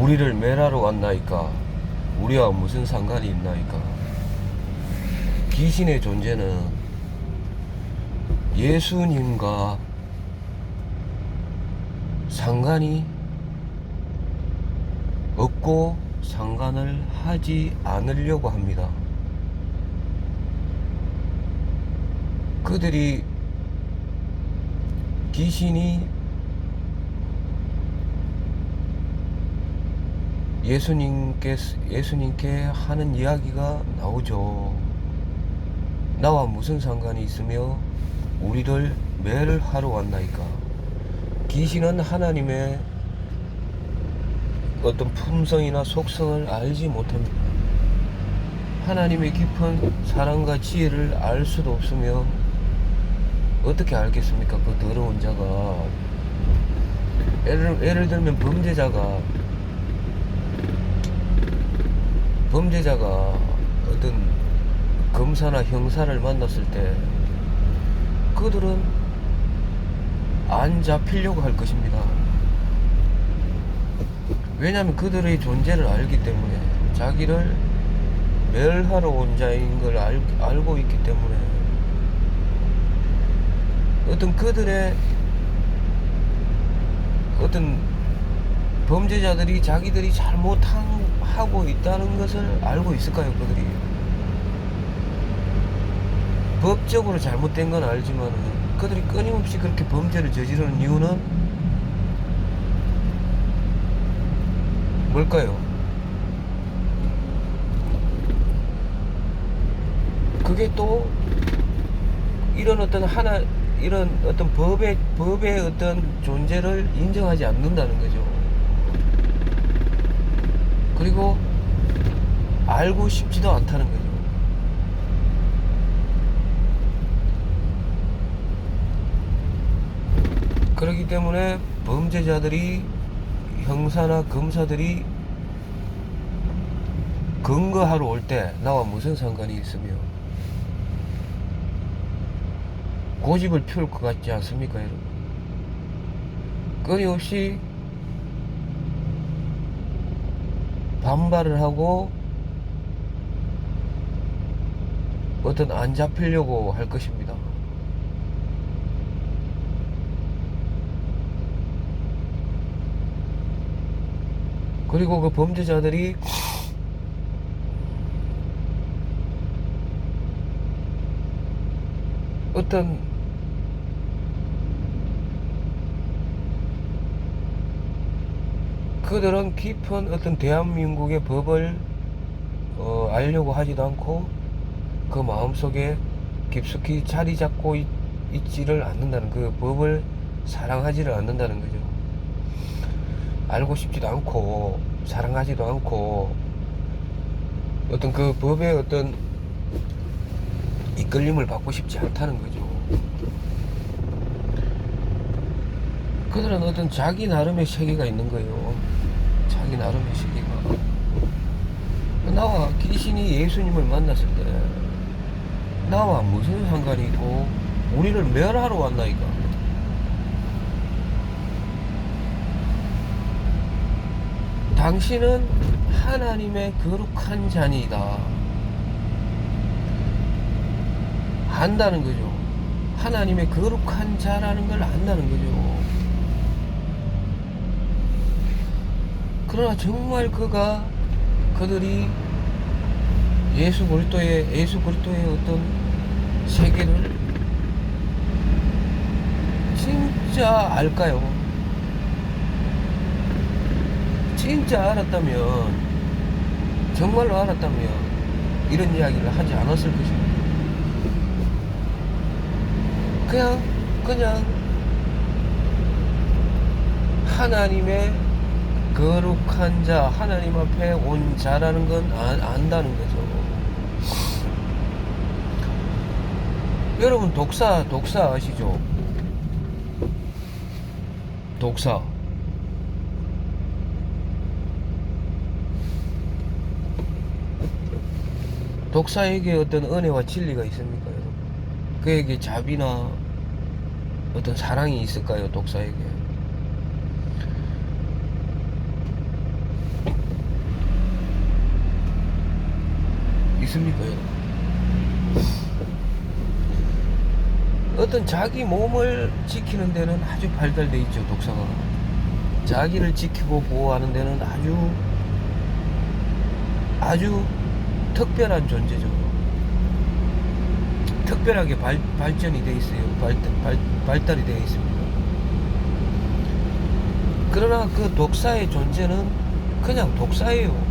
우리를 멸하러 왔나이까? 우리와 무슨 상관이 있나이까? 귀신의 존재는 예수님과 상관이 없고 상관을 하지 않으려고 합니다. 그들이 귀신이 예수님께 예수님께 하는 이야기가 나오죠. 나와 무슨 상관이 있으며 우리를 매를 하러 왔나이까? 귀신은 하나님의 어떤 품성이나 속성을 알지 못합니다. 하나님의 깊은 사랑과 지혜를 알 수도 없으며 어떻게 알겠습니까? 그 더러운 자가 예를, 예를 들면 범죄자가 범죄자가 어떤 검사나 형사를 만났을 때 그들은 안 잡히려고 할 것입니다. 왜냐하면 그들의 존재를 알기 때문에 자기를 멸하러 온 자인 걸 알, 알고 있기 때문에 어떤 그들의 어떤 범죄자들이 자기들이 잘못하고 있다는 것을 알고 있을까요, 그들이? 법적으로 잘못된 건 알지만 그들이 끊임없이 그렇게 범죄를 저지르는 이유는 뭘까요? 그게 또 이런 어떤 하나 이런 어떤 법의 법의 어떤 존재를 인정하지 않는다는 거죠. 그리고 알고 싶지도 않다는 거죠. 그렇기 때문에 범죄자들이 형사나 검사들이 근거하러 올 때 나와 무슨 상관이 있으며 고집을 피울 것 같지 않습니까, 여러분? 끊임없이 반발을 하고 어떤 안 잡히려고 할 것입니다. 그리고 그 범죄자들이 어떤 그들은 깊은 어떤 대한민국의 법을 어, 알려고 하지도 않고 그 마음속에 깊숙이 자리 잡고 있, 있지를 않는다는 그 법을 사랑하지를 않는다는 거죠. 알고 싶지도 않고 사랑하지도 않고 어떤 그 법의 어떤 이끌림을 받고 싶지 않다는 거죠. 그들은 어떤 자기 나름의 세계가 있는 거예요. 자기 나름의 세계가. 나와 귀신이 예수님을 만났을 때 나와 무슨 상관이 있고 우리를 멸하러 왔나이까? 당신은 하나님의 거룩한 자니다. 안다는 거죠. 하나님의 거룩한 자라는 걸 안다는 거죠. 그러나 정말 그가 그들이 예수 그리스도의 예수 그리스도의 어떤 세계를 진짜 알까요? 진짜 알았다면 정말로 알았다면 이런 이야기를 하지 않았을 것입니다. 그냥 그냥 하나님의 거룩한 자 하나님 앞에 온 자라는 건 안, 안다는 거죠. 여러분 독사 독사 아시죠? 독사 독사에게 어떤 은혜와 진리가 있습니까? 그에게 자비나 어떤 사랑이 있을까요, 독사에게? 있습니까? 어떤 자기 몸을 지키는 데는 아주 발달돼 있죠 독사가. 자기를 지키고 보호하는 데는 아주 아주 특별한 존재죠. 특별하게 발, 발전이 돼 있어요. 발, 발, 발달이 되어 있습니다. 그러나 그 독사의 존재는 그냥 독사예요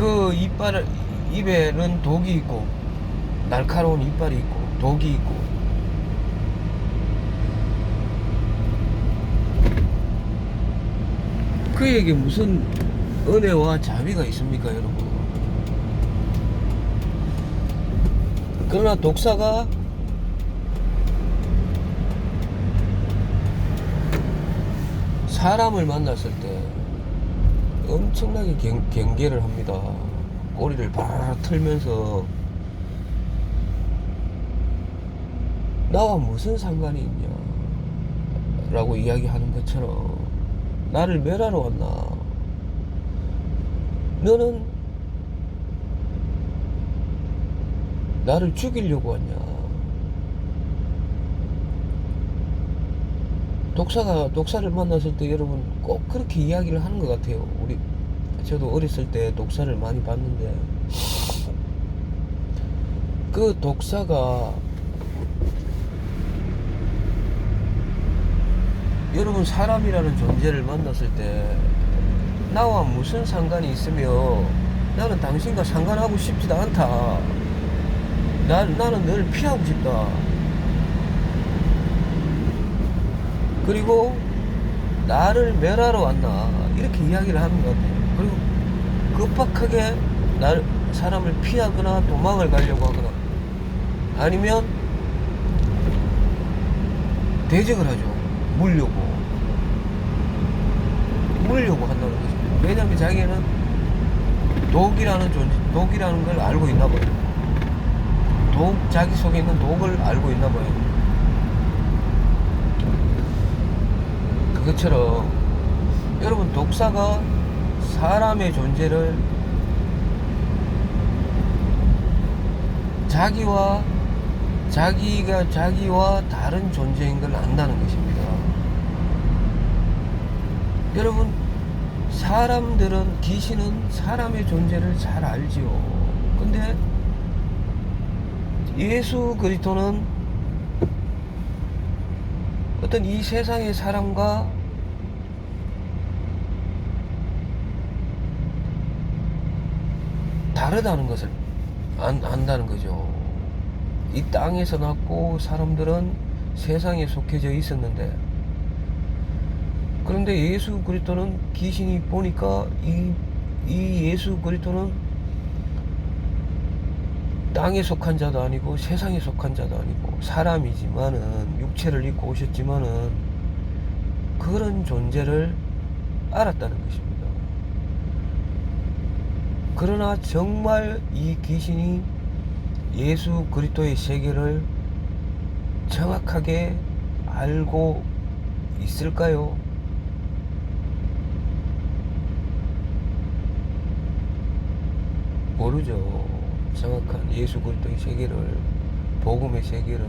그 이빨 입에는 독이 있고 날카로운 이빨이 있고 독이 있고. 그에게 무슨 은혜와 자비가 있습니까 여러분? 그러나 독사가 사람을 만났을 때 엄청나게 경, 경계를 합니다. 꼬리를 바라라 틀면서. 나와 무슨 상관이 있냐? 라고 이야기하는 것처럼 나를 멸하러 왔나? 너는 나를 죽이려고 왔냐 독사가 독사를 만났을 때 여러분 꼭 그렇게 이야기를 하는 것 같아요. 우리 저도 어렸을 때 독사를 많이 봤는데 그 독사가 여러분 사람이라는 존재를 만났을 때 나와 무슨 상관이 있으며 나는 당신과 상관하고 싶지도 않다. 나, 나는 널 피하고 싶다. 그리고 나를 멸하러 왔나 이렇게 이야기를 하는 것 같아요. 그리고 급박하게 날 사람을 피하거나 도망을 가려고 하거나 아니면 대적을 하죠. 물려고 물려고 한다는 거죠. 왜냐하면 자기는 독이라는 존재, 독이라는 걸 알고 있나 봐요. 독 자기 속에 있는 독을 알고 있나 봐요. 그것처럼 여러분 독사가 사람의 존재를 자기와 자기가 자기와 다른 존재인 걸 안다는 것입니다. 여러분 사람들은 귀신은 사람의 존재를 잘 알지요. 근데 예수 그리스도는 어떤 이 세상의 사람과 다르다는 것을 안, 안다는 거죠. 이 땅에서 났고 사람들은 세상에 속해져 있었는데 그런데 예수 그리스도는 귀신이 보니까 이, 이 예수 그리스도는 땅에 속한 자도 아니고 세상에 속한 자도 아니고 사람이지만은 육체를 입고 오셨지만은 그런 존재를 알았다는 것입니다. 그러나 정말 이 귀신이 예수 그리스도의 세계를 정확하게 알고 있을까요? 모르죠. 정확한 예수 그리스도의 세계를 복음의 세계를